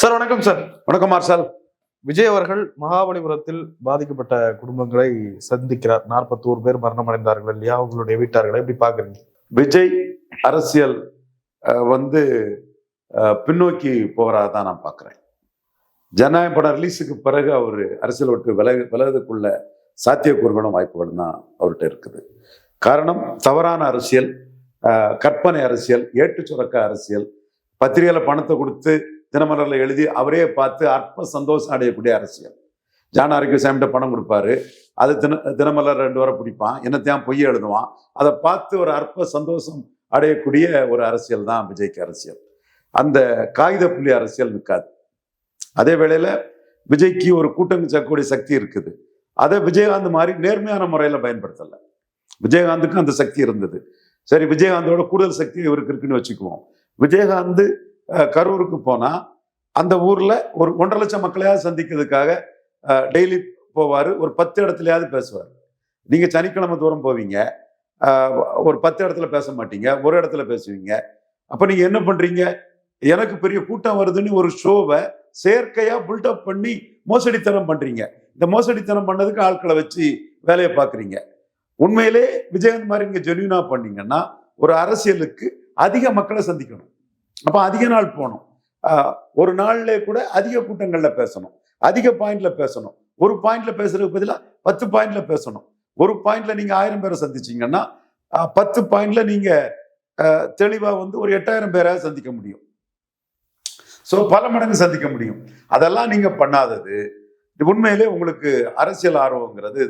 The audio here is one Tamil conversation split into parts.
சார் வணக்கம் சார். வணக்கம் மார்ஷல் விஜய் அவர்கள் மகாபலிபுரத்தில் பாதிக்கப்பட்ட குடும்பங்களை சந்திக்கிறார். நாற்பத்தோரு பேர் மரணமடைந்தார்கள் இல்லையா? அவங்களுடைய வீட்டார்களை எப்படி பாக்குறீங்க விஜய் அரசியல் வந்து பின்னோக்கி போகிறதா தான் நான் பார்க்குறேன். ஜனநாயக படம் ரிலீஸுக்கு பிறகு அவர் அரசியல் விட்டு விலகு விலகுறதுக்குள்ள சாத்தியக்கூறுகளும் வாய்ப்புகளும் தான் அவர்கிட்ட இருக்குது. காரணம் தவறான அரசியல் கற்பனை அரசியல் ஏட்டு சுரக்க அரசியல் பத்திரிகையில் பணத்தை கொடுத்து தினமலரில் எழுதி அவரே பார்த்து அற்ப சந்தோஷம் அடையக்கூடிய அரசியல். ஜான் ஆரோக்கியசாமிகிட்ட பணம் கொடுப்பாரு. அது தின தினமலர் ரெண்டு வாரம் பிடிப்பான். என்னத்தையும் பொய்ய எழுதுவான். அதை பார்த்து ஒரு அற்ப சந்தோஷம் அடையக்கூடிய ஒரு அரசியல் தான் விஜய்க்கு அரசியல். அந்த காகித புள்ளி அரசியல் நிற்காது அதே வேளையில் விஜய்க்கு ஒரு கூட்டம் சேர்க்கக்கூடிய சக்தி இருக்குது. அதை விஜயகாந்த் மாதிரி நேர்மையான முறையில் பயன்படுத்தலை. விஜயகாந்துக்கும் அந்த சக்தி இருந்தது. சரி விஜயகாந்தோட கூடுதல் சக்தி இவருக்கு இருக்குன்னு வச்சுக்குவோம். விஜயகாந்த் கரூருக்கு போனால் அந்த ஊரில் ஒரு ஒன்றரை லட்சம் மக்களையாவது சந்திக்கிறதுக்காக டெய்லி போவார். ஒரு பத்து இடத்துலையாவது பேசுவார். நீங்கள் சனிக்கிழமை தூரம் போவீங்க. ஒரு பத்து இடத்துல பேச மாட்டீங்க. ஒரு இடத்துல பேசுவீங்க. அப்போ நீங்கள் என்ன பண்ணுறீங்க எனக்கு பெரிய கூட்டம் வருதுன்னு ஒரு ஷோவை செயற்கையாக பில்டப் பண்ணி மோசடித்தனம் பண்ணுறீங்க இந்த மோசடித்தனம் பண்ணதுக்கு ஆட்களை வச்சு வேலையை பார்க்குறீங்க. உண்மையிலே விஜயகாந்த் மாதிரி நீங்க ஜென்யூனா பண்ணீங்கன்னா ஒரு அரசியலுக்கு அதிக மக்களை சந்திக்கணும். அப்போ அதிக நாள் போகணும். ஒரு நாள்ல கூட அதிக கூட்டங்களில் பேசணும். அதிக பாயிண்ட்ல பேசணும். ஒரு பாயிண்ட்ல பேசுறதுக்கு பதிலாக பத்து பாயிண்ட்ல பேசணும். ஒரு பாயிண்ட்ல நீங்க ஆயிரம் பேரை சந்திச்சீங்கன்னா பத்து பாயிண்ட்ல நீங்க தெளிவா வந்து ஒரு எட்டாயிரம் பேரை சந்திக்க முடியும். ஸோ பல மடங்கு சந்திக்க முடியும். அதெல்லாம் நீங்க பண்ணாதது. உண்மையிலே உங்களுக்கு அரசியல் ஆர்வங்கிறது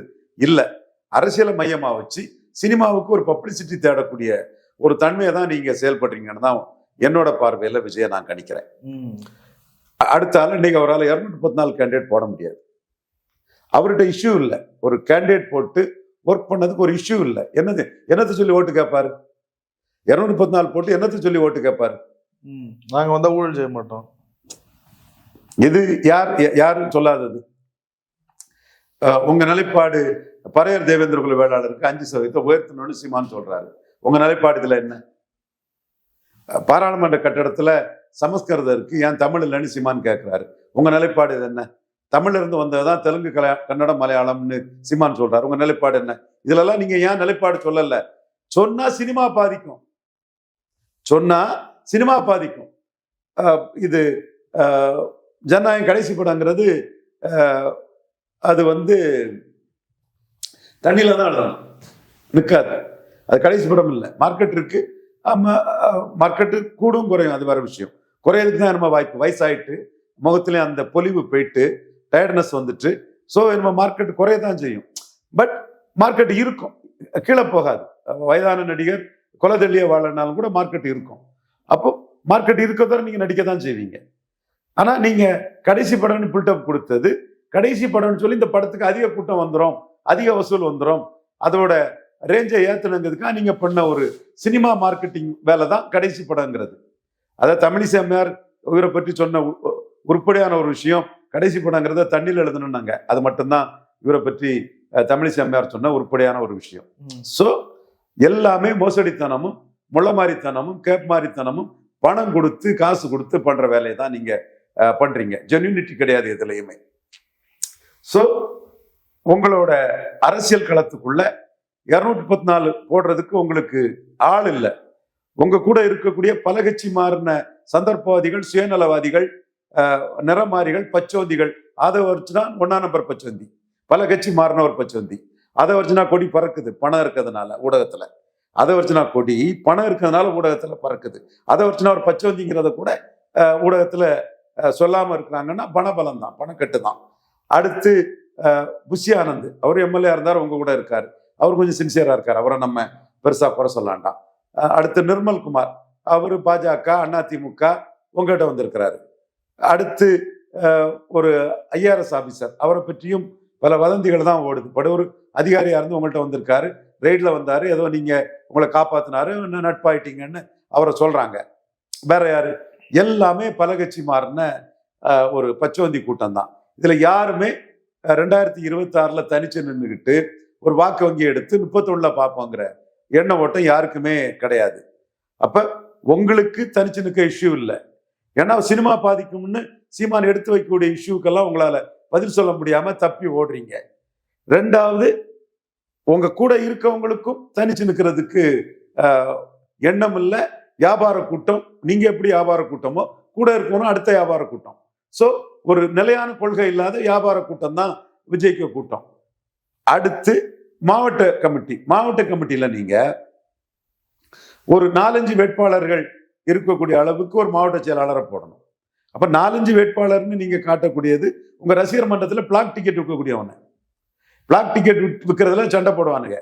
இல்லை. அரசியலை மையமாக வச்சு சினிமாவுக்கு ஒரு பப்ளிசிட்டி தேடக்கூடிய ஒரு தன்மையை தான் நீங்க செயல்படுறீங்கன்னு தான் என்னோட பார்வையில விஜய நான் கணிக்கிறேன். அடுத்த ஆள் இன்னைக்கு அவரால் இரநூத்தி முப்பத்தி நாலு கேண்டிடேட் போட முடியாது. அவர்கிட்ட இஷ்யூ இல்லை. ஒரு கேண்டிடேட் போட்டு ஒர்க் பண்ணதுக்கு ஒரு இஷ்யூ இல்லை. என்னது? என்னத்தை சொல்லி ஓட்டு கேட்பாரு இரநூத்தி முப்பத்தி நாலு போட்டு என்னத்தை சொல்லி ஓட்டு கேட்பாரு ம். நாங்க வந்தா ஊழல் செய்ய மாட்டோம். இது யார் யா- யாரும் சொல்லாதது. உங்க நிலைப்பாடு பறையர் தேவேந்திர குல வேளாளருக்கு அஞ்சு சதவீதத்தை உயர்த்தணும்னு சீமான் சொல்றாரு. உங்க நிலைப்பாடு இதுல என்ன? பாராளுமன்ற கட்டடத்துல சமஸ்கிருதம் இருக்கு ஏன் தமிழ் இல்லைன்னு சிமான் கேட்குறாரு உங்க நிலைப்பாடு இது என்ன? தமிழ்ல இருந்து வந்ததுதான் தெலுங்கு கல கன்னடம் மலையாளம்னு சிமான் சொல்றாரு. உங்க நிலைப்பாடு என்ன? இதிலெல்லாம் நீங்க ஏன் நிலைப்பாடு சொல்லல? சொன்னா சினிமா பாதிக்கும். சொன்னா சினிமா பாதிக்கும். அஹ் இது ஜனநாயகம் கடைசி படங்கிறது அஹ், அது வந்து தண்ணியில தான் எழுதணும். நிற்காது அது கடைசி படம் இல்லை. மார்க்கெட் இருக்கு. மார்க்கெட்டு கூடும் குறையும். அது வேற விஷயம். குறையிறதுக்கு தான் நம்ம வாய்ப்பு. வயசாயிட்டு முகத்துல அந்த பொலிவு போயிட்டு டயர்ட்னஸ் வந்துட்டு ஸோ நம்ம மார்க்கெட் குறைய தான் செய்யும். பட் மார்க்கெட் இருக்கும். கீழே போகாது. வயதான நடிகர் கொலதள்ளிய வாழனாலும் கூட மார்க்கெட் இருக்கும். அப்போ மார்க்கெட் இருக்கதான் நீங்க நடிக்க தான் செய்வீங்க. ஆனா நீங்க கடைசி படம்னு பில்டப் கொடுத்தது கடைசி படம்னு சொல்லி இந்த படத்துக்கு அதிக கூட்டம் வந்துடும் அதிக வசூல் வந்துடும் அதோட ரேஞ்சை ஏத்தணுங்கிறதுக்காக நீங்க பண்ண ஒரு சினிமா மார்க்கெட்டிங் வேலை தான் கடைசி படங்கிறது. அதை தமிழிசை அம்மையார் இவரை பற்றி சொன்ன உருப்படியான ஒரு விஷயம் கடைசி படங்கிறத தண்ணியில் எழுதணும்னாங்க அது மட்டும்தான் இவரை பற்றி தமிழிசை அம்மையார் சொன்ன உருப்படியான ஒரு விஷயம். ஸோ எல்லாமே மோசடித்தனமும் முள்ளமாரித்தனமும் கேப்மாரித்தனமும் பணம் கொடுத்து காசு கொடுத்து பண்ற வேலையை தான் நீங்க அஹ், பண்றீங்க. ஜென்யூனிட்டி கிடையாது எதுலையுமே. ஸோ உங்களோட அரசியல் களத்துக்குள்ள இரநூத்தி முப்பத்தி நாலு போடுறதுக்கு உங்களுக்கு ஆள் இல்லை. உங்க கூட இருக்கக்கூடிய பலகச்சி மாறின சந்தர்ப்பவாதிகள் சுயநலவாதிகள் நிறமாரிகள் நிறமாறிகள் பச்சோந்திகள் அதை வச்சுனா ஒன்னா நம்பர் பச்சோந்தி. பல கட்சி மாறின ஒரு பச்சோந்தி. அதை வச்சுனா கொடி பறக்குது பணம் இருக்கிறதுனால ஊடகத்துல. அதை வச்சுனா கொடி பணம் இருக்கிறதுனால ஊடகத்துல பறக்குது. அதை வச்சுனா ஒரு பச்சோந்திங்கிறத கூட ஊடகத்துல சொல்லாம இருக்கிறாங்கன்னா பணபலம் தான் பணக்கட்டு தான் அடுத்து புஷி ஆனந்த் அவர் எம்எல்ஏ இருந்தார் உங்க கூட இருக்காரு. அவர் கொஞ்சம் சின்சியராக இருக்கார். அவரை நம்ம பெருசா குறை சொல்லாண்டாம் அஹ், அடுத்து நிர்மல் குமார். அவர் பாஜக அதிமுக உங்ககிட்ட வந்திருக்கிறாரு. அடுத்து அஹ், ஒரு ஐஆர்எஸ் ஆபீசர் அவரை பற்றியும் பல வதந்திகள் தான் ஓடுது. பட் ஒரு அதிகாரியாக இருந்து உங்கள்கிட்ட வந்திருக்காரு. ரெய்டில் வந்தாரு. ஏதோ நீங்க உங்களை காப்பாற்றினாரு இன்னும் நட்பாயிட்டீங்கன்னு அவரை சொல்றாங்க. வேற யாரு? எல்லாமே பல கட்சி மாறின அஹ், ஒரு பச்சவந்தி கூட்டம் தான். இதுல யாருமே ரெண்டாயிரத்தி இருபத்தாறில் தனிச்சு நின்றுக்கிட்டு ஒரு வாக்கு வங்கி எடுத்து முப்பத்தொன்னுல பார்ப்போங்கிற எண்ண ஓட்டம் யாருக்குமே கிடையாது. அப்ப உங்களுக்கு தனிச்சு நிற்க இஷ்யூ இல்லை. ஏன்னா சினிமா பாதிக்கும்னு சீமான் எடுத்து வைக்கக்கூடிய இஷ்யூக்கெல்லாம் உங்களால பதில் சொல்ல முடியாம தப்பி ஓடுறீங்க. ரெண்டாவது உங்க கூட இருக்கவங்களுக்கும் தனிச்சு நிற்கிறதுக்கு எண்ணம் இல்லை. வியாபார கூட்டம் நீங்க எப்படி வியாபார கூட்டமோ கூட இருக்கணும் அடுத்த வியாபார கூட்டம். ஸோ ஒரு நிலையான கொள்கை இல்லாத வியாபார கூட்டம் தான் விஜய்க்கு கூட்டம். அடுத்து மாவட்ட கமிட்டி. மாவட்ட கமிட்டியில் நீங்கள் ஒரு நாலஞ்சு வேட்பாளர்கள் இருக்கக்கூடிய அளவுக்கு ஒரு மாவட்ட செயலாளரை போடணும். அப்போ நாலஞ்சு வேட்பாளர்னு நீங்கள் காட்டக்கூடியது உங்கள் ரசிகர் மன்றத்தில் பிளாக் டிக்கெட் விற்கக்கூடியவனை. பிளாக் டிக்கெட் விற்கிறதுல சண்டை போடுவானுங்க.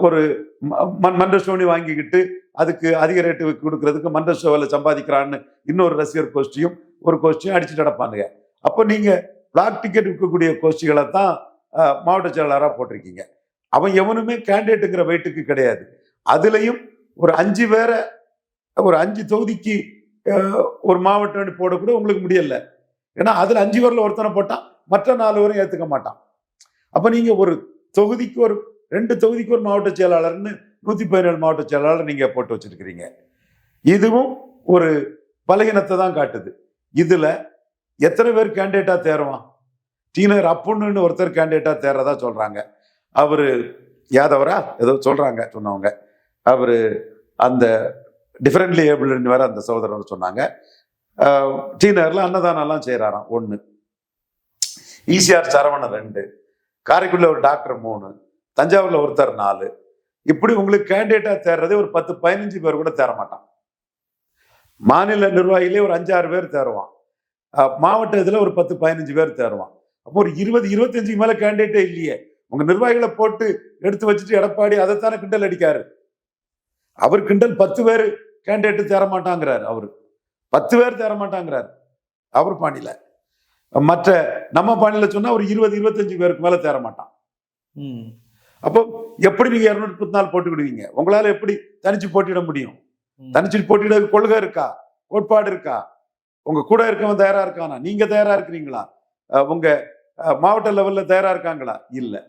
ஒரு ம- ம- மன்ற சோனி வாங்கிக்கிட்டு அதுக்கு அதிக ரேட்டு கொடுக்கறதுக்கு மன்ற ஷோவில் சம்பாதிக்கிறான்னு இன்னொரு ரசிகர் கோஷ்டியும் ஒரு கோஷ்டியும் அடிச்சுட்டு நடப்பானுங்க. அப்போ நீங்கள் பிளாக் டிக்கெட் விற்கக்கூடிய கோஷ்டிகளை தான் மாவட்ட செயலாளராக போட்டிருக்கீங்க. அவன் எவனுமே கேண்டிடேட்டுங்கிற வெயிட்டுக்கு கிடையாது. அதுலேயும் ஒரு அஞ்சு பேரை ஒரு அஞ்சு தொகுதிக்கு ஒரு மாவட்டம் போடக்கூட உங்களுக்கு முடியல. ஏன்னா அதில் அஞ்சு பேரில் ஒருத்தனை போட்டான் மற்ற நாலு பேரும் ஏற்றுக்க மாட்டான். அப்போ நீங்கள் ஒரு தொகுதிக்கு ஒரு ரெண்டு தொகுதிக்கு ஒரு மாவட்ட செயலாளர்னு நூற்றி பதினேழு மாவட்ட செயலாளர் நீங்கள் போட்டு வச்சிருக்கிறீங்க. இதுவும் ஒரு பலகீனத்தை தான் காட்டுது. இதில் எத்தனை பேர் கேண்டிடேட்டாக தேருவான்? டீனர் அப்புன்னு ஒருத்தர் கேண்டிடேட்டாக தேர்றதா சொல்கிறாங்க அவர் யாதவரா? ஏதோ சொல்கிறாங்க சொன்னவங்க. அவர் அந்த டிஃப்ரெண்ட்லி ஏபிள்னு வேற அந்த சகோதரர் சொன்னாங்க. டீனர்ல அன்னதானம்லாம் செய்கிறாராம் ஒன்று ஈசிஆர் சரவணன் ரெண்டு. காரைக்குடியில் ஒரு டாக்டர் மூணு. தஞ்சாவூரில் ஒருத்தர் நாலு. இப்படி உங்களுக்கு கேண்டிடேட்டாக தேர்றதே ஒரு பத்து பதினஞ்சு பேர் கூட தேர மாட்டான். மாநில நிர்வாகிகளே ஒரு அஞ்சாறு பேர் தேருவான். மாவட்ட இதில் ஒரு பத்து பதினஞ்சு பேர் தேருவான். அப்போ ஒரு இருபது இருபத்தஞ்சுக்கு மேல கேண்டிடேட்டே இல்லையே. உங்க நிர்வாகிகளை போட்டு எடுத்து வச்சுட்டு எடப்பாடி அதைத்தானே கிண்டல் அடிக்காரு? அவர் கிண்டல் பத்து பேர் கேண்டிடேட் தேர மாட்டாங்கிறாரு அவரு. பத்து பேர் தேர மாட்டாங்கிறாரு அவர் பாணியில. மற்ற நம்ம பாணியில சொன்னா ஒரு இருபது இருபத்தஞ்சு பேருக்கு மேல தேர மாட்டான் ம். அப்போ எப்படி நீங்க இருநூத்தி முப்பத்தி நாலு போட்டுக்கிடுவீங்க? உங்களால எப்படி தனிச்சு போட்டியிட முடியும். தனிச்சு போட்டியிட கொள்கை இருக்கா? கோட்பாடு இருக்கா? உங்க கூட இருக்கவன் தயாரா இருக்கானா? நீங்க தயாரா இருக்கிறீங்களா? உங்கள் மாவட்ட லெவலில் தயாராக இருக்காங்களா? இல்லை.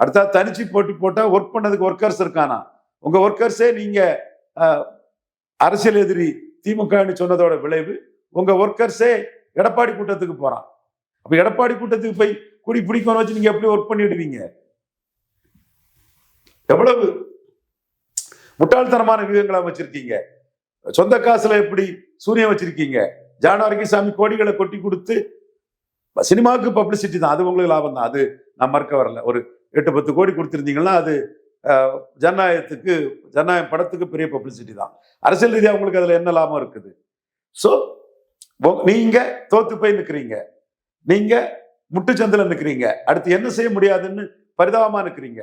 அடுத்தா தனிச்சு போட்டி போட்டால் ஒர்க் பண்ணதுக்கு ஒர்க்கர்ஸ் இருக்கானா? உங்கள் ஒர்க்கர்ஸே நீங்கள் அரசியல் எதிரி திமுகன்னு சொன்னதோட விளைவு உங்கள் ஒர்க்கர்ஸே எடப்பாடி கூட்டத்துக்கு போகிறான் அப்போ எடப்பாடி கூட்டத்துக்கு போய் குடி பிடிக்கணும் வச்சு நீங்கள் எப்படி ஒர்க் பண்ணிடுவீங்க? எவ்வளவு முட்டாள்தனமான வியூகங்களை வச்சிருக்கீங்க? சொந்த காசுல எப்படி சூரியன் வச்சிருக்கீங்க? ஜானவரிக்கு சாமி கோடிகளை கொட்டி கொடுத்து சினிமாவுக்கு பப்ளிசிட்டி தான். அது உங்களுக்கு லாபம் தான். அது நான் மறுக்க வரல. ஒரு எட்டு பத்து கோடி கொடுத்துருந்தீங்கன்னா அது ஜனநாயகத்துக்கு ஜனநாயக படத்துக்கு பெரிய பப்ளிசிட்டி தான். அரசியல் ரீதியாக உங்களுக்கு அதில் என்ன லாபம் இருக்குது? ஸோ நீங்கள் தோத்து போய் நிற்கிறீங்க நீங்கள் முட்டுச்சந்தில் நிற்கிறீங்க அடுத்து என்ன செய்ய முடியாதுன்னு பரிதாபமாக நிற்கிறீங்க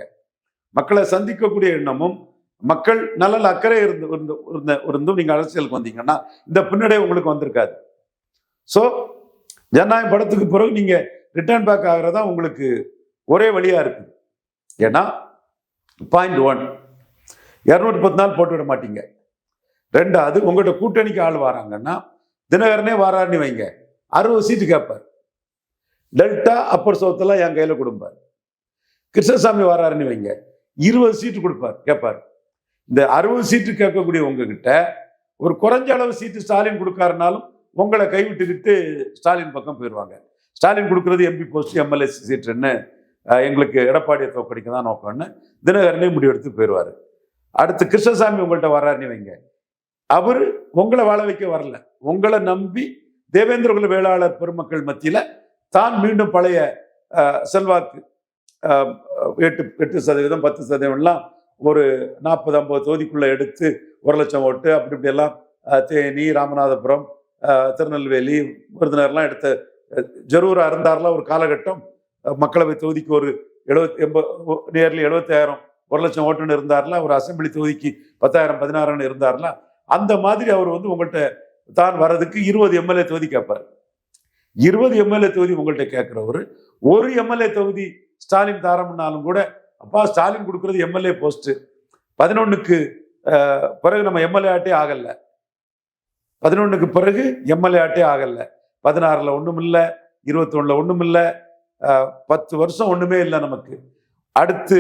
மக்களை சந்திக்கக்கூடிய எண்ணமும் மக்கள் நல்ல அக்கறை இருந்து இருந்து இருந்த இருந்தும் நீங்கள் அரசியலுக்கு வந்தீங்கன்னா இந்த பின்னடை உங்களுக்கு வந்திருக்காது. ஸோ ஜனநாயக படத்துக்கு பிறகு நீங்க ரிட்டர்ன் பேக் ஆகிறதா உங்களுக்கு ஒரே வழியா இருக்குது ஏன்னா பாயிண்ட் ஒன் இரநூத்தி பத்து நாள் போட்டு விட மாட்டீங்க. ரெண்டாவது உங்கள்கிட்ட கூட்டணிக்கு ஆள் வராங்கன்னா தினகரனே வாராருன்னு வைங்க. அறுபது சீட்டு கேட்பார். டெல்டா அப்பர் சவுத்தெல்லாம் என் கையில் கொடுப்பார். கிருஷ்ணசாமி வராருன்னு வைங்க. இருபது சீட்டு கொடுப்பார் கேட்பார். இந்த அறுபது சீட்டு கேட்கக்கூடிய உங்ககிட்ட ஒரு குறைஞ்ச அளவு சீட்டு ஸ்டாலின் கொடுக்காருனாலும் உங்களை கைவிட்டுக்கிட்டு ஸ்டாலின் பக்கம் போயிடுவாங்க. ஸ்டாலின் கொடுக்கறது எம்பி போஸ்ட் எம்எல்ஏ சீட்டுன்னு எங்களுக்கு எடப்பாடியை தோக்கடிக்க தான் நோக்கம்னு தினகரனே முடிவெடுத்து போயிடுவார். அடுத்து கிருஷ்ணசாமி உங்கள்கிட்ட வர்றாருன்னு வைங்க. அவர் உங்களை வாழ வைக்க வரல. உங்களை நம்பி தேவேந்திரகுல வேளாளர் பெருமக்கள் மத்தியில் தான் மீண்டும் பழைய செல்வாக்கு எட்டு எட்டு சதவீதம் பத்து சதவீதம்லாம் ஒரு நாற்பது ஐம்பது தொகுதிக்குள்ளே எடுத்து ஒரு லட்சம் ஓட்டு அப்படி இப்படியெல்லாம் தேனி ராமநாதபுரம் திருநெல்வேலி விருதுநர்லாம் எடுத்த அஹ், இருந்தார்லாம் ஒரு காலகட்டம். மக்களவை தொகுதிக்கு ஒரு எழுபத்தி எண்பது நியர்லி எழுபத்தாயிரம் ஒரு லட்சம் ஓட்டுன்னு இருந்தார்ல ஒரு அசெம்பிளி தொகுதிக்கு பத்தாயிரம் பதினாறுன்னு இருந்தார்ல அந்த மாதிரி அவர் வந்து உங்கள்கிட்ட தான் வர்றதுக்கு இருபது எம்எல்ஏ தொகுதி கேட்பார் இருபது எம்எல்ஏ தொகுதி உங்கள்கிட்ட கேட்குறவர் ஒரு எம்எல்ஏ தொகுதி ஸ்டாலின் தாரம்னாலும் கூட அப்பா ஸ்டாலின் கொடுக்குறது எம்எல்ஏ போஸ்ட்டு. பதினொன்றுக்கு பிறகு நம்ம எம்எல்ஏ ஆட்டே ஆகலை. பதினொன்றுக்கு பிறகு எம்எல்ஏ ஆட்டே ஆகலை. பதினாறில் ஒன்றும் இல்லை இருபத்தொன்னில் ஒன்றும் இல்லை பத்து வருஷம் ஒன்றுமே இல்லை நமக்கு. அடுத்து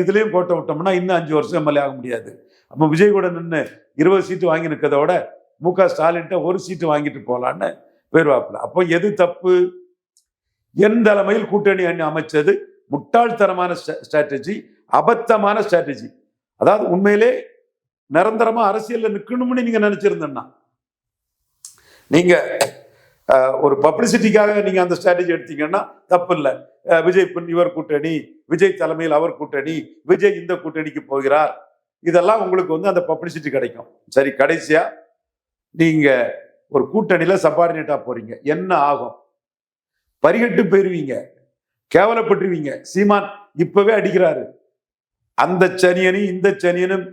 இதுலேயும் இதுலயும் கோட்டை விட்டோம்னா இன்னும் அஞ்சு வருஷம் எம்எல்ஏ ஆக முடியாது. நம்ம விஜய் கூட நின்று இருபது சீட்டு வாங்கி நிற்கிறத விட மு க ஸ்டாலின்ட்ட ஒரு சீட்டு வாங்கிட்டு போகலான்னு போயிருவாப்புல. அப்போ எது தப்பு? என் தலைமையில் கூட்டணி அணி அமைச்சது? முட்டாள்தனமான ஸ்ட்ராட்டஜி அபத்தமான ஸ்ட்ராட்டஜி. அதாவது உண்மையிலே நிரந்தரமாக அரசியலில் நிற்கணும்னு நீங்கள் நினச்சிருந்தேன்னா நீங்கள் ஒரு பப்ளிசிட்டிக்காக நீங்கள் அந்த ஸ்ட்ராட்டஜி எடுத்தீங்கன்னா தப்பு இல்லை விஜய் பின் இவர் கூட்டணி விஜய் தலைமையில் அவர் கூட்டணி விஜய் இந்த கூட்டணிக்கு போகிறார். இதெல்லாம் உங்களுக்கு வந்து அந்த பப்ளிசிட்டி கிடைக்கும். சரி கடைசியாக நீங்கள் ஒரு கூட்டணியில் சப்பார்டினேட்டா போகிறீங்க என்ன ஆகும்? பரிகட்டு போயிருவீங்க. கேவலப்பட்டுருவீங்க. சீமான் இப்போவே அடிக்கிறாரு. அந்த சனியனும் இந்த சனியனும்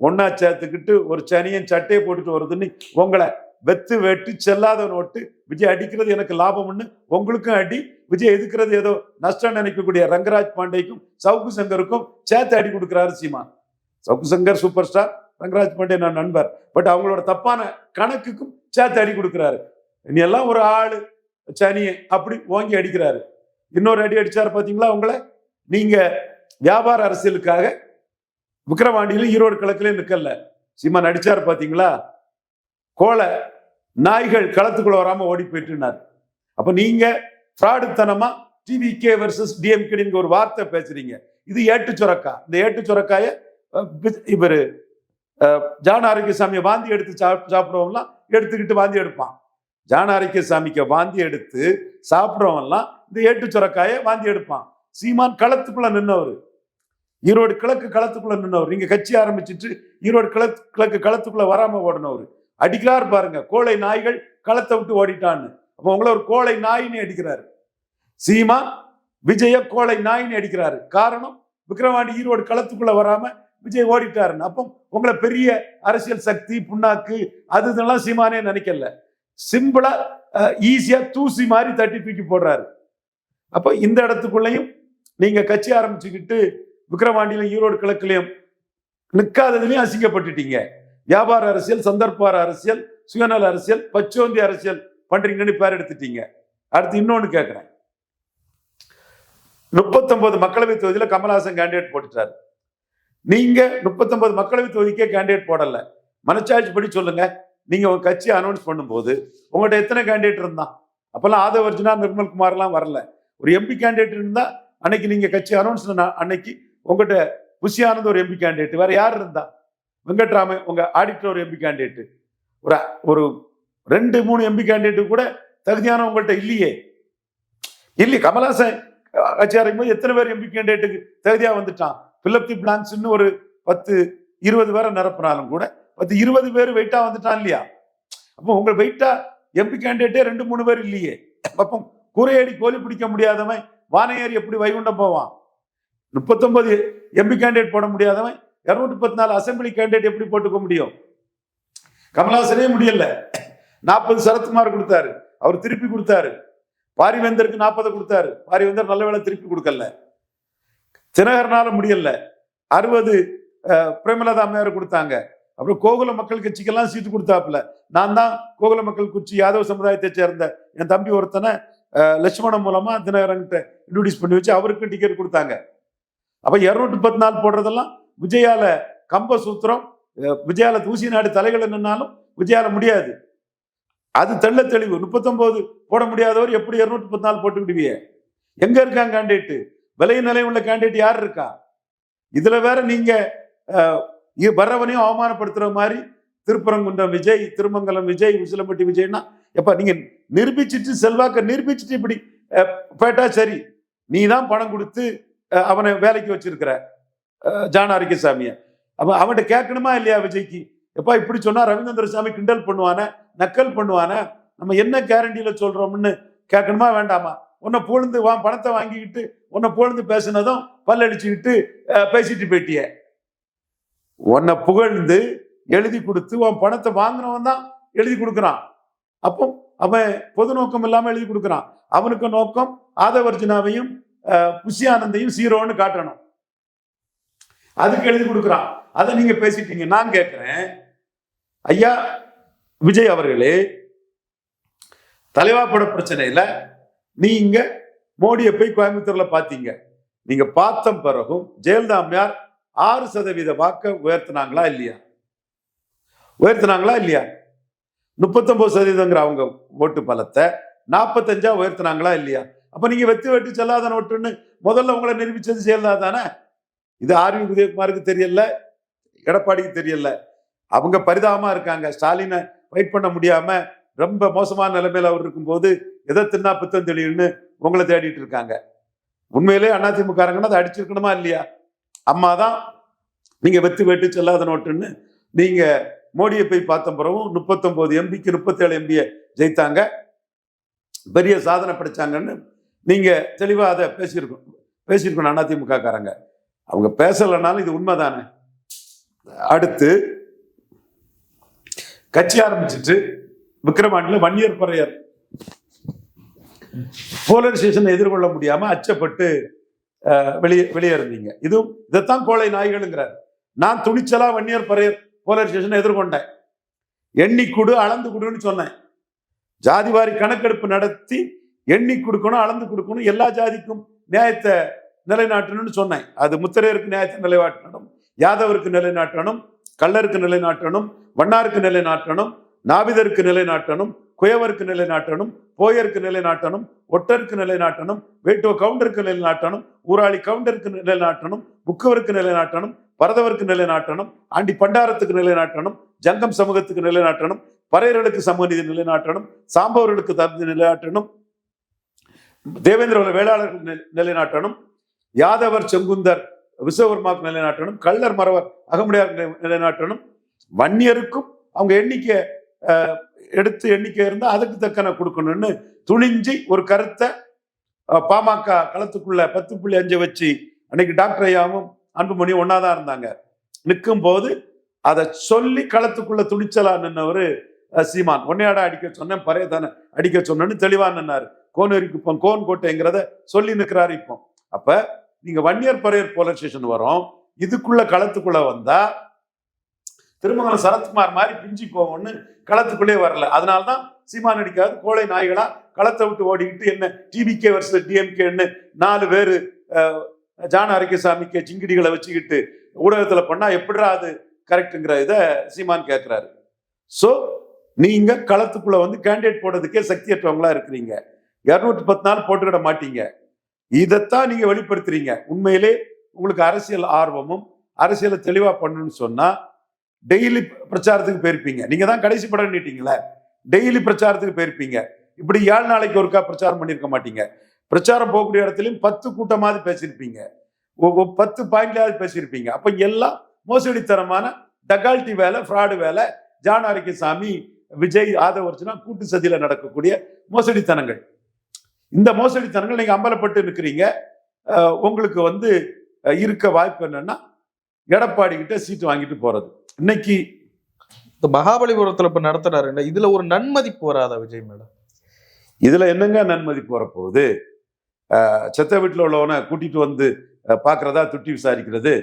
ஒன்னா சேர்த்துக்கிட்டு ஒரு சனியன் சட்டையை போட்டுட்டு வருதுன்னு உங்களை வெத்து வெட்டு செல்லாதவன் ஒட்டு விஜய் அடிக்கிறது எனக்கு லாபம்னு உங்களுக்கும் அடி. விஜய் எதுக்கிறது ஏதோ நஷ்டம் நினைக்கக்கூடிய ரங்கராஜ் பாண்டேக்கும் சவுக்கு சங்கருக்கும் சேர்த்து அடி கொடுக்குறாரு சீமான் சவுக்கு சங்கர் சூப்பர் ஸ்டார் ரங்கராஜ் பாண்டே நான் நண்பர். பட் அவங்களோட தப்பான கணக்குக்கும் சேர்த்து அடி கொடுக்குறாரு. இனி எல்லாம் ஒரு ஆள் சனியை அப்படி ஓங்கி அடிக்கிறாரு. இன்னொரு அடி அடிச்சாரு பார்த்தீங்களா உங்களை? நீங்க வியாபார அரசியலுக்காக விக்கிரவாண்டியிலும் ஈரோடு கிழக்குலயும் நிக்கல. சீமான் அடிச்சாரு பாத்தீங்களா? கோலை நாய்கள் களத்துக்குள்ள வராம ஓடி போயிட்டுனார் அப்ப நீங்க ஃப்ராடுத்தனமா டிவிகே வர்சஸ் டிஎம்கேடிங்க ஒரு வார்த்தை பேசுறீங்க. இது ஏட்டு சுரக்கா இந்த ஏட்டு சுரக்காய இவர் ஜான் ஆரோக்கியசாமியை வாந்தி எடுத்து சாப் சாப்பிடுவோம்லாம் எடுத்துக்கிட்டு வாந்தி எடுப்பான். ஜான் ஆரோக்கியசாமிக்கு வாந்தி எடுத்து சாப்பிடுறவன்லாம் இந்த ஏட்டு சுரக்காயை வாந்தி எடுப்பான். சீமான் களத்துக்குள்ள நின்னவர். ஈரோடு கிழக்கு களத்துக்குள்ள நின்னவர். நீங்க கட்சி ஆரம்பிச்சிட்டு ஈரோடு கிழக்கு கிழக்கு களத்துக்குள்ள வராம ஓடினவர். அடிக்கிறார் பாருங்க. கோழை நாய்கள் களத்தை விட்டு ஓடிட்டான்னு. அப்போ உங்களை ஒரு கோழை நாயின்னு அடிக்கிறாரு. சீமா விஜய கோழை நாயின்னு அடிக்கிறாரு. காரணம் விக்கிரவாண்டி ஈரோடு களத்துக்குள்ள வராம விஜய் ஓடிட்டாருன்னு. அப்போ உங்களை பெரிய அரசியல் சக்தி புண்ணாக்கு அது இதெல்லாம் சீமானே நினைக்கல. சிம்பிளா ஈஸியா தூசி மாதிரி தட்டி தூக்கி போடுறாரு. அப்போ இந்த இடத்துக்குள்ளேயும் நீங்க கட்சி ஆரம்பிச்சுக்கிட்டு விக்ரவாண்டியிலும் ஈரோடு கிழக்குலையும் நிற்காததுலையும் அசிங்கப்பட்டுட்டீங்க. வியாபார அரசியல் சந்தர்ப்பார அரசியல் சுயநல அரசியல் பச்சோந்தி அரசியல் பண்றீங்கன்னு பேர் எடுத்துட்டீங்க. அடுத்து இன்னொன்று கேட்குறேன் முப்பத்தொன்பது மக்களவை தொகுதியில் கமல்ஹாசன் கேண்டிடேட் போட்டுட்டாரு. நீங்க முப்பத்தொன்பது மக்களவை தொகுதிக்கே கேண்டிடேட் போடல. மனச்சாட்சி படி சொல்லுங்க. நீங்க உங்க கட்சி அனௌன்ஸ் பண்ணும்போது உங்கள்கிட்ட எத்தனை கேண்டிடேட் இருந்தான்? அப்பெல்லாம் ஆதவ அர்ஜுனா குமார்லாம் வரல. ஒரு எம்பி கேண்டிடேட் இருந்தா அன்னைக்கு நீங்க கட்சி அனௌன்ஸ் அன்னைக்கு உங்கள்கிட்ட புஷி ஒரு எம்பி கேண்டிடேட் வேற யார் இருந்தா? வெங்கட்ராமன் உங்கள் ஆடிட்டர் ஒரு எம்பி கேண்டிடேட்டு ஒரு ஒரு ரெண்டு மூணு எம்பி கேண்டிடேட்டு கூட தகுதியான உங்கள்கிட்ட இல்லையே. இல்லை கமலாசன் கட்சி ஆரம்பிக்கும் போது எத்தனை பேர் எம்பி கேண்டிடேட்டுக்கு தகுதியாக வந்துட்டான்? பிலப்தி பிளான்ஸ்னு ஒரு பத்து இருபது பேரை நிரப்பினாலும் கூட பத்து இருபது பேர் வெயிட்டாக வந்துட்டான் இல்லையா? அப்போ உங்கள் வெயிட்டாக எம்பி கேண்டிடேட்டே ரெண்டு மூணு பேர் இல்லையே. அப்போ கூரையடி கோழி பிடிக்க முடியாதவன் வானையேறி எப்படி வைகுண்டம் போவான்? முப்பத்தொன்பது எம்பி கேண்டிடேட் போட முடியாதவன் இரநூத்தி பத்து நாலு அசம்பிளி கேண்டிடேட் எப்படி போட்டுக்க முடியும்? கமலாசனே முடியல. நாற்பது சரத்குமார் கொடுத்தாரு. அவர் திருப்பி கொடுத்தாரு. பாரிவேந்தருக்கு நாற்பதை கொடுத்தாரு. பாரிவேந்தர் நல்ல வேலை திருப்பி கொடுக்கல. தினகரனால முடியல. அறுபது பிரேமலதா அம்மையார் கொடுத்தாங்க. அப்புறம் கோகுல மக்கள் கட்சிக்கெல்லாம் சீட்டு கொடுத்தாப்புல. நான் தான் கோகுல மக்கள் கட்சி யாதவ சமுதாயத்தை சேர்ந்த என் தம்பி ஒருத்தனை லட்சுமணன் மூலமா தினகரன்கிட்ட இன்ட்ரோடியூஸ் பண்ணி வச்சு அவருக்கு டிக்கெட் கொடுத்தாங்க. அப்ப இருநூற்றி பத்து நாள் போடுறதெல்லாம் விஜயால கம்ப சூத்திரம் விஜயால தூசி நாடு தலைகள் நின்னாலும் விஜயால முடியாது. அது தெள்ள தெளிவு. முப்பத்தொன்பது போட முடியாதவர் எப்படி இருநூத்தி பத்து நாள் போட்டு விடுவிய எங்க இருக்காங்க கேண்டிடேட் விலை நிலை உள்ள கேண்டிடேட் யார் இருக்கா? இதுல வேற நீங்க வர்றவனையும் அவமானப்படுத்துற மாதிரி திருப்பரங்குன்றம் விஜய் திருமங்கலம் விஜய் உசிலம்பட்டி விஜய்னா எப்ப நீங்க நிரூபிச்சிட்டு செல்வாக்க நிரூபிச்சிட்டு இப்படி போயிட்டா சரி. நீ தான் பணம் கொடுத்து அவனை வேலைக்கு வச்சிருக்கிற. ஜான் ஆரோக்கியசாமிய அப்போ அவன்கிட்ட கேட்கணுமா இல்லையா விஜய்க்கு? எப்பா இப்படி சொன்னால் ரவீந்திர சாமி கிண்டல் பண்ணுவானே நக்கல் பண்ணுவானே நம்ம என்ன கேரண்டியில் சொல்கிறோம்னு கேட்கணுமா வேண்டாமா? உன்னை புகழ்ந்து வா பணத்தை வாங்கிக்கிட்டு உன்னை புகழ்ந்து பேசினதும் பல்லடிச்சுக்கிட்டு பேசிட்டு போயிட்டிய. உன்னை புகழ்ந்து எழுதி கொடுத்து உன் பணத்தை வாங்கினவன் தான் எழுதி கொடுக்குறான். அப்போ அவன் பொது நோக்கம் இல்லாமல் எழுதி கொடுக்குறான். அவனுக்கு நோக்கம் ஆதவர்ஜினாவையும் புஷியானந்தையும் ஆனந்தையும் சீரோன்னு காட்டணும். அதுக்கு எழுதி கொடுக்குறான் அதை நீங்க பேசிட்டீங்க. நான் கேட்கிறேன் ஐயா விஜய் அவர்களே தலைவா பட பிரச்சனையில நீங்க மோடியை போய் கோயம்புத்தூர்ல பாத்தீங்க. நீங்க பார்த்த பிறகும் ஜெயலலிதா அம்மையார் ஆறு சதவீத வாக்க உயர்த்தினாங்களா இல்லையா? உயர்த்தினாங்களா இல்லையா? முப்பத்தொன்பது சதவீதங்கிற அவங்க ஓட்டு பலத்தை நாற்பத்தஞ்சா உயர்த்தினாங்களா இல்லையா? அப்ப நீங்க வெத்து வெட்டி செல்லாத நோட்டுன்னு முதல்ல உங்களை நிரூபிச்சது ஜெயலலிதா தானே? இது ஆர்வி உதயகுமாருக்கு தெரியல எடப்பாடிக்கு தெரியல. அவங்க பரிதாபமா இருக்காங்க. ஸ்டாலினை ஃபைட் பண்ண முடியாம ரொம்ப மோசமான நிலைமையில அவர் இருக்கும்போது எதை தின்னா பித்தம் தெளிவுன்னு உங்களை தேடிட்டு இருக்காங்க. உண்மையிலே அதிமுககாரங்கன்னா அதை அடிச்சிருக்கணுமா இல்லையா? அம்மா தான் நீங்க வெத்து வெட்டு செல்லாத நோட்டுன்னு நீங்க மோடியை போய் பார்த்த பிறகும் முப்பத்தொன்பது எம்பிக்கு முப்பத்தேழு எம்பியை ஜெயித்தாங்க. பெரிய சாதனை படைச்சாங்கன்னு நீங்க தெளிவாக அதை பேசியிருக்கணும் பேசியிருக்கணும் அதிமுக காரங்க அவங்க பேசலைனாலும் இது உண்மைதானே? அடுத்து கட்சி ஆரம்பிச்சிட்டு விக்ரமாண்டில வன்னியர் பறையர். போலரைசேஷனை எதிர்கொள்ள முடியாம அச்சப்பட்டு வெளியே வெளியேறினீங்க. இதுவும் இதைத்தான் கோழை நாய்களுங்கிறார். நான் துணிச்சலா வன்னியர் பறையர் போலரைசேஷனை எதிர்கொண்டேன். எண்ணி கொடு அளந்து கொடுன்னு சொன்னேன் ஜாதிவாரி கணக்கெடுப்பு நடத்தி எண்ணி கொடுக்கணும் அளந்து கொடுக்கணும் எல்லா ஜாதிக்கும் நியாயத்தை நிலைநாட்டணும்னு சொன்னேன். அது முத்திரையருக்கு நியாயத்தை நிலைநாட்டணும் யாதவருக்கு நிலைநாட்டணும் கள்ளருக்கு நிலைநாட்டணும் வண்ணாருக்கு நிலைநாட்டணும் நாவிதருக்கு நிலைநாட்டணும் குயவருக்கு நிலைநாட்டணும் போயருக்கு நிலைநாட்டணும் ஒட்டருக்கு நிலைநாட்டணும் வேட்டுவ கவுண்டருக்கு நிலைநாட்டணும் ஊராளி கவுண்டருக்கு நிலைநாட்டணும் முக்கவருக்கு நிலைநாட்டணும் பரதவருக்கு நிலைநாட்டணும் ஆண்டி பண்டாரத்துக்கு நிலைநாட்டணும் ஜங்கம் சமூகத்துக்கு நிலைநாட்டணும் பறையர்களுக்கு சமூக நிலைநாட்டணும் சாம்பவர்களுக்கு தகுதி நிலைநாட்டணும் தேவேந்திர வேளாளர்கள் நிலைநாட்டணும் யாதவர் செங்குந்தர் விஸ்வகர்மாவுக்கு நிலைநாட்டணும் கள்ளர் மறவர் அகமுடையார் நிலைநாட்டணும். வன்னியருக்கும் அவங்க எண்ணிக்கை எடுத்து எண்ணிக்கை இருந்தால் அதுக்கு தக்கன கொடுக்கணும்னு துணிஞ்சு ஒரு கருத்தை பாமக களத்துக்குள்ள பத்து புள்ளி அஞ்சு வச்சு அன்னைக்கு டாக்டர் ஐயாவும் அன்புமணி ஒன்னாதான் இருந்தாங்க. நிற்கும் போது அதை சொல்லி களத்துக்குள்ள துணிச்சலா நின்னவர் சீமான். ஒன்னையாடா அடிக்க சொன்னேன் பறைய தானே அடிக்க சொன்னேன்னு தெளிவா நின்னாரு. கோனேரிக்கு இப்போ கோன் கோட்டைங்கிறத சொல்லி நிற்கிறாரு இப்போ. அப்போ நீங்க வன்னியர் பரையர் போலீஸ் ஸ்டேஷன் வரும். இதுக்குள்ள களத்துக்குள்ள வந்தா திருமங்கலம் சரத்குமார் மாதிரி பிஞ்சு போகும்னு களத்துக்குள்ளே வரல. அதனால்தான் சீமான் அடிக்காது கோழை நாய்களா களத்தை விட்டு ஓடிக்கிட்டு என்ன டிபிகே வருஷம் டிஎம்கேன்னு நாலு பேர் ஜான அரைக்கசாமிக்கு சிங்கிடிகளை வச்சுக்கிட்டு ஊடகத்தில் பண்ணா எப்படிரா அது கரெக்டுங்கிற இதை சீமான் கேட்குறாரு ஸோ நீங்க களத்துக்குள்ள வந்து கேண்டிடேட் போடுறதுக்கே சக்தியற்றவங்களா இருக்கிறீங்க. இரநூத்தி பத்து நாள் போட்டுக்கிட மாட்டீங்க. இதைத்தான் நீங்க வெளிப்படுத்துறீங்க. உண்மையிலே உங்களுக்கு அரசியல் ஆர்வமும் அரசியலை தெளிவா பண்ணணும்னு சொன்னா டெய்லி பிரச்சாரத்துக்கு போயிருப்பீங்க. நீங்க தான் கடைசி படம் நீட்டீங்களே. டெய்லி பிரச்சாரத்துக்கு போயிருப்பீங்க. இப்படி ஏழு நாளைக்கு ஒருக்கா பிரச்சாரம் பண்ணியிருக்க மாட்டீங்க. பிரச்சாரம் போகக்கூடிய இடத்துலையும் பத்து கூட்டமாவது பேசியிருப்பீங்க. பத்து பாயிண்ட்லயாவது பேசியிருப்பீங்க. அப்ப எல்லாம் மோசடித்தனமான டகால்ட்டி வேலை ஃப்ராடு வேலை ஜான் சாமி விஜய் ஆதவர்ச்சுனா கூட்டு சதியில நடக்கக்கூடிய மோசடித்தனங்கள். இந்த மோசடித்தனங்கள் நீங்க அம்பலப்பட்டு அஹ் உங்களுக்கு வந்து இருக்க வாய்ப்பு என்னன்னா எடப்பாடி கிட்ட சீட்டு வாங்கிட்டு போறது. இன்னைக்கு இந்த மகாபலிபுரத்துல இப்ப நடத்துறாரு இதுல ஒரு நன்மதிப்பு வராதா விஜய் மேடம்? இதுல என்னங்க நன்மதிப்பு வரப்போகுது? செத்த வீட்டுல உள்ளவனை கூட்டிட்டு வந்து பார்க்கறதா துட்டி விசாரிக்கிறது?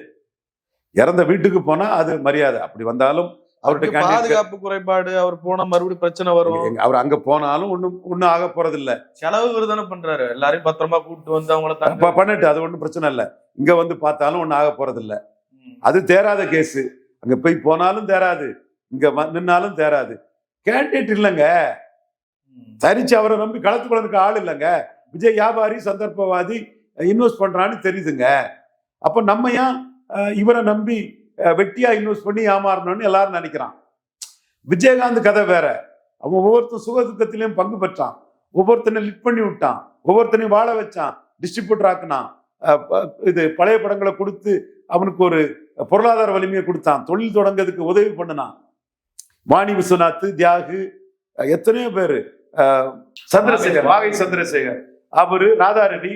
இறந்த வீட்டுக்கு போனா அது மரியாதை. அப்படி வந்தாலும் candidate- பாதுகாப்பு குறைபாடு அவர் போனா மறுபடியும் பிரச்சனை வரும். அவர் அங்க போனாலும் ஒண்ணும் ஒண்ணும் ஆக போறது இல்ல செலவு விருதானே பண்றாரு. எல்லாரையும் பத்திரமா கூப்பிட்டு வந்து அவங்கள பண்ணட்டு அது ஒண்ணும் பிரச்சனை இல்ல. இங்க வந்து பார்த்தாலும் ஒண்ணும் ஆக போறது இல்ல. அது தேராத கேஸ். அங்க போய் போனாலும் தேராது. இங்க நின்னாலும் தேராது. கேண்டிடேட் இல்லைங்க. ம். தரிச்சு அவரை நம்பி களத்துக்குள்ள ஆள் இல்லைங்க. விஜய் வியாபாரி சந்தர்ப்பவாதி இன்வெஸ்ட் பண்றான்னு தெரியுதுங்க. அப்ப நம்ம ஏன் இவரை நம்பி வெட்டியா இன்வெஸ்ட் பண்ணி ஏமாறணும்னு எல்லாரும் நினைக்கிறான். விஜயகாந்த் கதை வேற. அவன் ஒவ்வொருத்தன் சுக துக்கத்திலையும் பங்கு பெற்றான். ஒவ்வொருத்தனையும் லிட் பண்ணி விட்டான். ஒவ்வொருத்தனையும் வாழ வச்சான். டிஸ்ட்ரிபியூட்டர் ஆக்குனான். இது பழைய படங்களை கொடுத்து அவனுக்கு ஒரு பொருளாதார வலிமையை கொடுத்தான். தொழில் தொடங்கிறதுக்கு உதவி பண்ணினான். வாணி விஸ்வநாத் தியாகு எத்தனையோ பேரு. சந்திரசேகர் வாகை சந்திரசேகர். அவரு ராதாரவி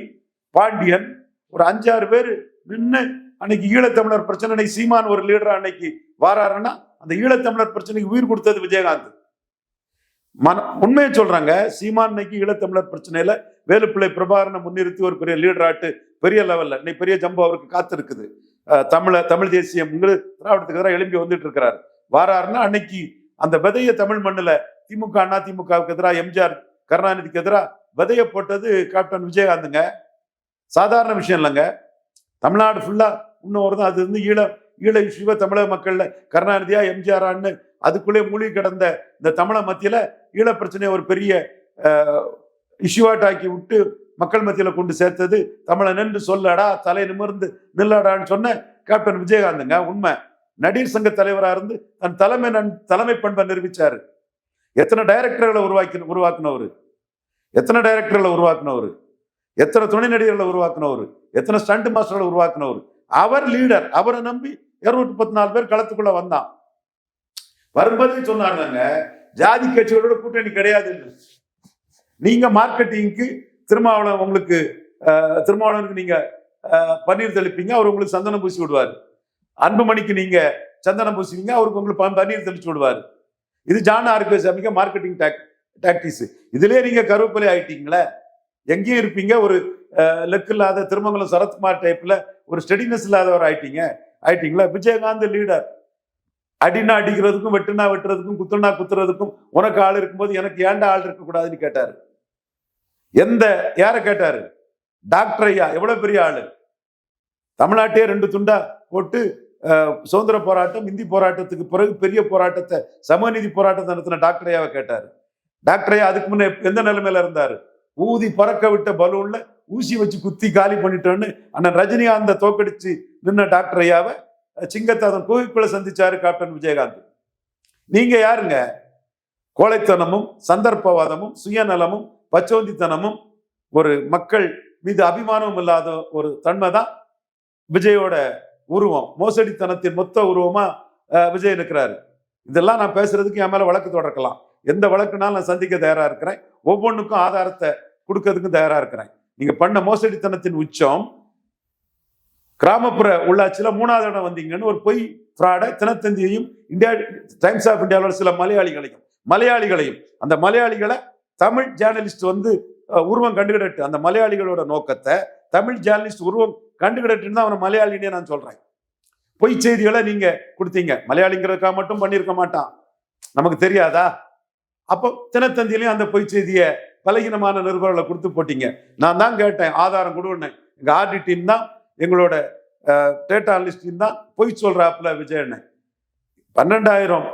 பாண்டியன் ஒரு அஞ்சாறு பேர் நின்று அன்னைக்கு ஈழத்தமிழர் பிரச்சனை அன்னைக்கு சீமான் ஒரு லீடரா அன்னைக்கு வாராருன்னா அந்த ஈழத்தமிழர் பிரச்சனைக்கு உயிர் கொடுத்தது விஜயகாந்த். மன உண்மையை சொல்றாங்க சீமான் இன்னைக்கு ஈழத்தமிழர் பிரச்சனையில வேலுப்பிள்ளை பிரபாகரனை முன்னிறுத்தி ஒரு பெரிய லீடராட்டு பெரிய லெவல்ல இன்னைக்கு பெரிய ஜம்பு அவருக்கு காத்திருக்குது. தமிழ தமிழ் தேசியம் திராவிடத்துக்கு எதிராக எழும்பி வந்துட்டு இருக்கிறாரு. வாராருன்னா அன்னைக்கு அந்த விதைய தமிழ் மண்ணில் திமுக அண்ணா திமுகவுக்கு எதிராக எம்ஜிஆர் கருணாநிதிக்கு எதிராக விதைய போட்டது கேப்டன் விஜயகாந்துங்க. சாதாரண விஷயம் இல்லைங்க. தமிழ்நாடு ஃபுல்லாக இன்னொரு தான் அது வந்து ஈழ ஈழ சிவ தமிழக மக்கள்ல கருணாநிதியா எம்ஜிஆரான்னு அதுக்குள்ளே மூழ்கி கிடந்த இந்த தமிழ மத்தியில ஈழ பிரச்சனையை ஒரு பெரிய இஷ்யூவாட்டாக்கி விட்டு மக்கள் மத்தியில கொண்டு சேர்த்தது தமிழன் என்று சொல்லடா தலை நிமிர்ந்து நில்லடான்னு சொன்ன கேப்டன் விஜயகாந்துங்க. உண்மை. நடிகர் சங்க தலைவராக இருந்து தன் தலைமை நன் தலைமை பண்பை நிரூபிச்சாரு. எத்தனை டைரக்டர்களை உருவாக்கி உருவாக்குனவர்? எத்தனை டைரக்டர்களை உருவாக்குனவர்? எத்தனை துணை நடிகர்களை உருவாக்குனவர்? எத்தனை ஸ்டண்ட் மாஸ்டர்களை உருவாக்குனவர்? அவர் லீடர் அவரை நம்பி இருநூத்தி பத்து நாலு பேர் களத்துக்குள்ள வந்தான். வரும்போதே சொன்னாங்க ஜாதி கட்சிகளோட கூட்டணி கிடையாது நீங்க மார்க்கெட்டிங்க்கு திருமாவளவன் உங்களுக்கு திருமாவளவனுக்கு நீங்க பன்னீர் தெளிப்பீங்க அவர் உங்களுக்கு சந்தனம் பூசி விடுவார். அன்புமணிக்கு நீங்க சந்தனம் பூசுவீங்க அவருக்கு உங்களுக்கு பன்னீர் தெளிச்சு விடுவார். இது ஜான் ஆர்கே சாமிக்கு மார்க்கெட்டிங் டாக்டிக்ஸ் இதுலயே நீங்க கருவேப்பிலை ஆயிட்டீங்களே எங்கேயும் இருப்பீங்க ஒரு லெக் இல்லாத திருமங்கலம் சரத்குமார் டைப்ல ஒரு ஸ்டெடினஸ் இல்லாதவர் ஆயிட்டீங்க. ஆயிட்டீங்களா? விஜயகாந்த் லீடர் அடினா அடிக்கிறதுக்கும் வெட்டுனா வெட்டுறதுக்கும் குத்துனா குத்துறதுக்கும் உனக்கு ஆள் இருக்கும்போது எனக்கு ஏண்டா ஆள் இருக்கக்கூடாதுன்னு கேட்டாரு. எந்த யாரை கேட்டாரு? டாக்டர் ஐயா எவ்வளவு பெரிய ஆளு? தமிழ்நாட்டையே ரெண்டு துண்டா போட்டு சுதந்திர போராட்டம் இந்தி போராட்டத்துக்கு பிறகு பெரிய போராட்டத்தை சமநீதி போராட்டத்தை நடத்தின டாக்டர் ஐயாவை கேட்டார். டாக்டர் ஐயா அதுக்கு முன்னே எந்த நிலைமையில இருந்தார்? ஊதி பறக்க விட்ட பலூன்ல ஊசி வச்சு குத்தி காலி பண்ணிட்டோன்னு அண்ணன் ரஜினிகாந்த தோக்கடிச்சு நின்ன டாக்டர் ஐயாவை சிங்கத்தாதன் கோவிக்குள்ள சந்திச்சாரு கேப்டன் விஜயகாந்த். நீங்க யாருங்க? கோழைத்தனமும் சந்தர்ப்பவாதமும் சுயநலமும் பச்சோந்தித்தனமும் ஒரு மக்கள் மீது அபிமானமும் இல்லாத ஒரு தன்மை தான் விஜயோட உருவம். மோசடித்தனத்தின் மொத்த உருவமா விஜய் நிற்கிறாரு இதெல்லாம் நான் பேசுறதுக்கு என் மேல வழக்கு தொடர்க்கலாம். எந்த வழக்குனாலும் நான் சந்திக்க தயாரா இருக்கிறேன். ஒவ்வொன்றுக்கும் ஆதாரத்தை கொடுக்கறதுக்கும் தயாரா இருக்கிறேன். நீங்க பண்ண மோசடித்தனத்தின் உச்சம். கிராமப்புற உள்ளாட்சியில மூணாவது இடம் வந்தீங்கன்னு ஒரு பொய் ஃப்ராடை தினத்தந்தியையும் இந்தியா டைம்ஸ் ஆஃப் இந்தியாவில் சில மலையாளிகளையும் மலையாளிகளையும் அந்த மலையாளிகளை தமிழ் ஜேர்னலிஸ்ட் வந்து உருவம் கண்டுகிடட்டு. அந்த மலையாளிகளோட நோக்கத்தை தமிழ் ஜேர்னலிஸ்ட் உருவம் கண்டுகிடட்டுன்னு தான் அவனை மலையாளினே நான் சொல்றேன். பொய் செய்திகளை நீங்க கொடுத்தீங்க. மலையாளிங்கிறதுக்காக மட்டும் பண்ணியிருக்க மாட்டான். நமக்கு தெரியாதா? அப்போ தினத்தந்தியிலையும் அந்த பொய் செய்தியை பலகீனமான நிருபர்களை கொடுத்து போட்டீங்க. நான் தான் கேட்டேன் ஆதாரம் கொடுன்னேன் எங்கள் ஆர்டி டீம் தான் எங்களோட டேட்டா அனலிஸ்ட் டீம் தான் பொய் சொல்கிறாப்புல விஜயண்ணே. பன்னெண்டாயிரம்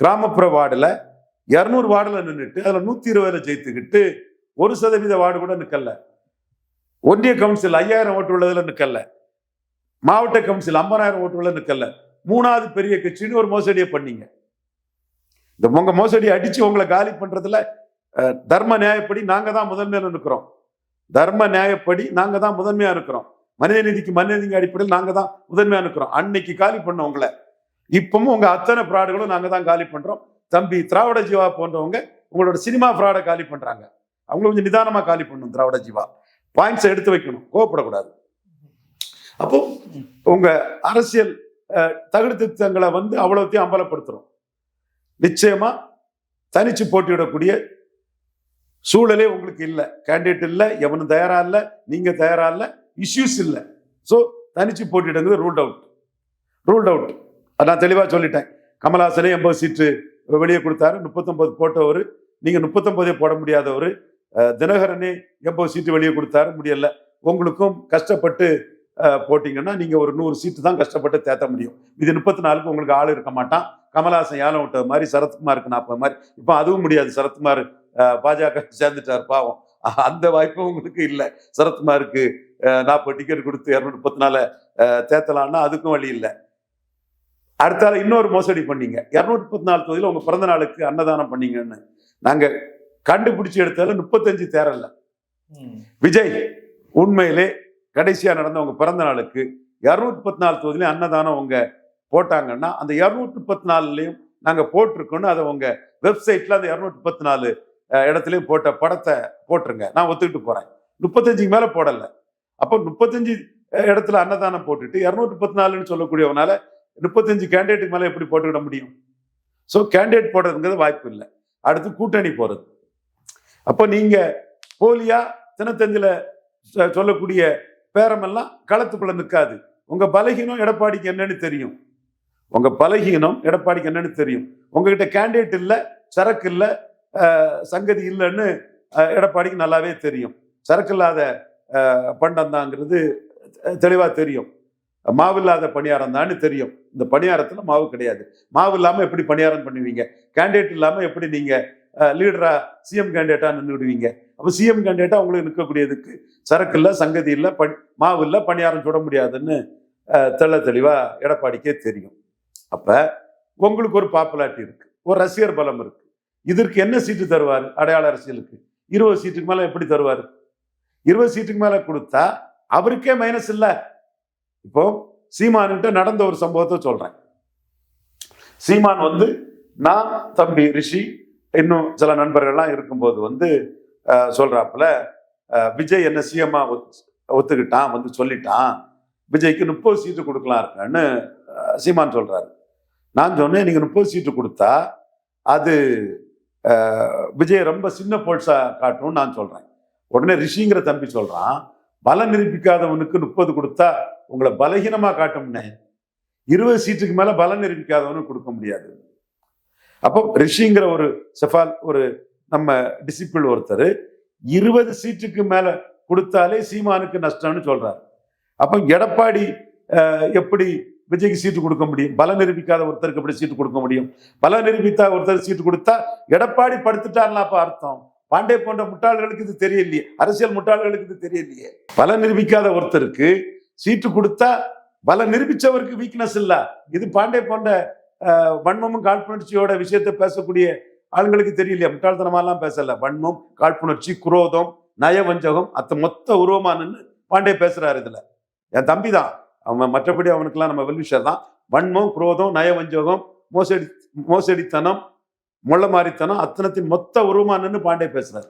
கிராமப்புற வார்டில் இரநூறு வார்டில் நின்றுட்டு அதில் நூற்றி இருபதில் ஜெயித்துக்கிட்டு ஒரு சதவீத வார்டு கூட நிற்கல ஒன்றிய கவுன்சில் ஐயாயிரம் ஓட்டு உள்ளதில் நிற்கல மாவட்ட கவுன்சில் ஐம்பதாயிரம் ஓட்டு உள்ள நிற்கல மூணாவது பெரிய கட்சின்னு ஒரு மோசடியை பண்ணீங்க. இந்த உங்க மோசடியை அடிச்சு உங்களை காலி பண்றதுல தர்ம நியாயப்படி நாங்கள் தான் முதன்மையாக இருக்கிறோம் தர்ம நியாயப்படி நாங்கள் தான் முதன்மையாக இருக்கிறோம் மனித நீதிக்கு மனித நீதி அடிப்படையில் நாங்கள் தான் முதன்மையாக இருக்கிறோம் அன்னைக்கு காலி பண்ண உங்களை. இப்பவும் உங்கள் அத்தனை ஃப்ராடுகளும் நாங்கள் தான் காலி பண்ணுறோம் தம்பி திராவிட ஜீவா போன்றவங்க உங்களோட சினிமா ஃப்ராடை காலி பண்ணுறாங்க அவங்கள கொஞ்சம் நிதானமாக காலி பண்ணணும் திராவிட ஜீவா. பாயிண்ட்ஸை எடுத்து வைக்கணும். கோவப்படக்கூடாது. அப்போ உங்க அரசியல் தகுடு திருத்தங்களை வந்து அவ்வளோத்தையும் அம்பலப்படுத்துகிறோம் நிச்சயமா தனிச்சு போட்டியிடக்கூடிய சூழலே உங்களுக்கு இல்லை. கேண்டிடேட் இல்லை எவனும் தயாரா இல்லை நீங்க தயாரா இல்லை இஷ்யூஸ் இல்லை. ஸோ தனிச்சு போட்டிடுங்கிறது ரூல்ட் அவுட் ரூல்ட் அவுட் நான் தெளிவாக சொல்லிட்டேன். கமல்ஹாசனே எண்பது சீட்டு வெளியே கொடுத்தாரு. முப்பத்தொன்பது போட்டவர். நீங்க முப்பத்தொன்பதே போட முடியாதவர். தினகரனே எண்பது சீட்டு வெளியே கொடுத்தாரு. முடியல. உங்களுக்கும் கஷ்டப்பட்டு போட்டிங்கன்னா நீங்கள் நீங்க ஒரு நூறு சீட்டு தான் கஷ்டப்பட்டு தேத்த முடியும். இது முப்பத்தி நாலுக்கு உங்களுக்கு ஆள் இருக்க மாட்டான். கமல்ஹாசன் ஏலம் விட்டது மாதிரி சரத்குமாருக்கு நாற்பது மாதிரி. இப்போ அதுவும் முடியாது. சரத்குமார் பாஜக சேர்ந்துட்டார் பாவம். அந்த வாய்ப்பும் உங்களுக்கு இல்லை. சரத்குமாருக்கு நாற்பது டிக்கெட் கொடுத்து இரநூத்தி முப்பத்தி நாலு தேத்தலாம்னா அதுக்கும் வழி இல்லை. அடுத்தால இன்னொரு மோசடி பண்ணீங்க. இரநூத்தி முப்பத்தி நாலு தொகுதியில் உங்க பிறந்த நாளுக்கு அன்னதானம் பண்ணீங்கன்னு. நாங்க கண்டுபிடிச்சு எடுத்ததுல முப்பத்தஞ்சு தேரல்ல. விஜய் உண்மையிலே கடைசியா நடந்த உங்க பிறந்த நாளுக்கு இரநூத்தி முப்பத்தி நாலு தொகுதியிலும் அன்னதானம் உங்க போட்டாங்கன்னா அந்த இரநூத்தி முப்பத்தி நாலுலையும் நாங்க போட்டிருக்கோன்னு அதை உங்க வெப்சைட்ல அந்த இரநூத்தி முப்பத்தி நாலு இடத்துலையும் போட்ட படத்தை போட்டுருங்க. நான் ஒத்துக்கிட்டு போறேன். முப்பத்தஞ்சுக்கு மேல போடல. அப்போ முப்பத்தஞ்சு இடத்துல அன்னதானம் போட்டுட்டு இரநூத்தி முப்பத்தி நாலுன்னு சொல்லக்கூடியவனால முப்பத்தஞ்சு கேண்டிடேட்டுக்கு மேல எப்படி போட்டுக்கிட முடியும்? ஸோ கேண்டிடேட் போடுறதுங்கிறது வாய்ப்பு இல்லை. அடுத்து கூட்டணி போறது. அப்போ நீங்க போலியா தினத்தந்தில சொல்லக்கூடிய பேரமெல்லாம் களத்துக்குள்ள நிற்காது உங்க பலகீனம் எடப்பாடிக்கு என்னன்னு தெரியும். உங்க பலகீனம் எடப்பாடிக்கு என்னன்னு தெரியும். உங்ககிட்ட கேண்டிடேட் இல்லை சரக்கு இல்லை சங்கதி இல்லைன்னு எடப்பாடிக்கு நல்லாவே தெரியும். சரக்கு இல்லாத பண்டந்தாங்கிறது தெளிவாக தெளிவா தெரியும். மாவு இல்லாத பணியாரம் தான்னு தெரியும். இந்த பணியாரத்துல மாவு கிடையாது. மாவு இல்லாம எப்படி பணியாரம் பண்ணுவீங்க? கேண்டிடேட் இல்லாம எப்படி நீங்க லீடரா சிஎம் கேண்டிடேட்டா நின்று விடுவீங்க? அப்ப சிஎம் கேண்டிடேட்டா உங்களுக்கு நிற்கக்கூடியதுக்கு சரக்கு இல்ல சங்கதி இல்ல பணி மாவு இல்ல பணியாரம் சுட முடியாதுன்னு தெள்ள தெளிவா எடப்பாடிக்கே தெரியும். அப்ப உங்களுக்கு ஒரு பாப்புலாரிட்டி இருக்கு. ஒரு ரசிகர் பலம் இருக்கு. இதற்கு என்ன சீட்டு தருவார் அடையாள அரசியலுக்கு? இருபது சீட்டுக்கு மேலே எப்படி தருவார்? இருபது சீட்டுக்கு மேலே கொடுத்தா அவருக்கே மைனஸ் இல்லை. இப்போ சீமான்கிட்ட நடந்த ஒரு சம்பவத்தை சொல்றேன். சீமான் வந்து நான் தம்பி ரிஷி இன்னும் சில நண்பர்கள்லாம் இருக்கும்போது வந்து சொல்றாப்புல விஜய் என்ன சிஎம்மா ஒத்துக்கிட்டான் வந்து சொல்லிட்டான். விஜய்க்கு முப்பது சீட்டு கொடுக்கலாம் இருக்கான்னு சீமான் சொல்றாரு. நான் சொன்னேன் நீங்க முப்பது சீட்டு கொடுத்தா அது விஜய் ரொம்ப சின்ன போல்ஸா காட்டணும்னு நான் சொல்றேன். உடனே ரிஷிங்கிற தம்பி சொல்றான் பலம் நிரூபிக்காதவனுக்கு முப்பது கொடுத்தா உங்களை பலகீனமா காட்டும்னே. இருபது சீட்டுக்கு மேல பலம் நிரூபிக்காதவனுக்கு கொடுக்க முடியாது. அப்போ ரிஷிங்கிற ஒரு செஃபால் ஒரு நம்ம டிசிப்பிள் ஒருத்தர் இருபது சீட்டுக்கு மேல கொடுத்தாலே சீமானுக்கு நஷ்டம்னு சொல்றாரு. அப்போ எடப்பாடி எப்படி விஜய்க்கு சீட்டு கொடுக்க முடியும். பல நிரூபிக்காத ஒருத்தருக்கு எப்படி சீட்டு கொடுக்க முடியும்? பலம் நிரூபித்தா ஒருத்தர் சீட்டு கொடுத்தா எடப்பாடி படுத்துட்டார்லாப்பா அர்த்தம். பாண்டே போன்ற முட்டாள்களுக்கு இது தெரியலையே. அரசியல் முட்டாள்களுக்கு இது தெரியலையே. பலம் நிரூபிக்காத ஒருத்தருக்கு சீட்டு கொடுத்தா பல நிரூபிச்சவருக்கு வீக்னஸ் இல்லை. இது பாண்டே போன்ற வன்மமும் காழ்ப்புணர்ச்சியோட விஷயத்தை பேசக்கூடிய ஆளுங்களுக்கு தெரியலையா. முட்டாள்தனமாலாம் பேசல. வன்மம் காழ்ப்புணர்ச்சி குரோதம் நயவஞ்சகம் அத்த மொத்த உருவமானன்னு பாண்டே பேசுறாரு இதுல. என் தம்பி தான் அவன் மற்றபடி அவனுக்கெல்லாம் நம்ம வெல்விஷர் தான். வன்மம் குரோதம் நயவஞ்சோகம் மோசடி மோசடித்தனம் முள்ளமாரித்தனம் அத்தனத்தின் மொத்த உருவமா நின்னு பாண்டே பேசுறாரு.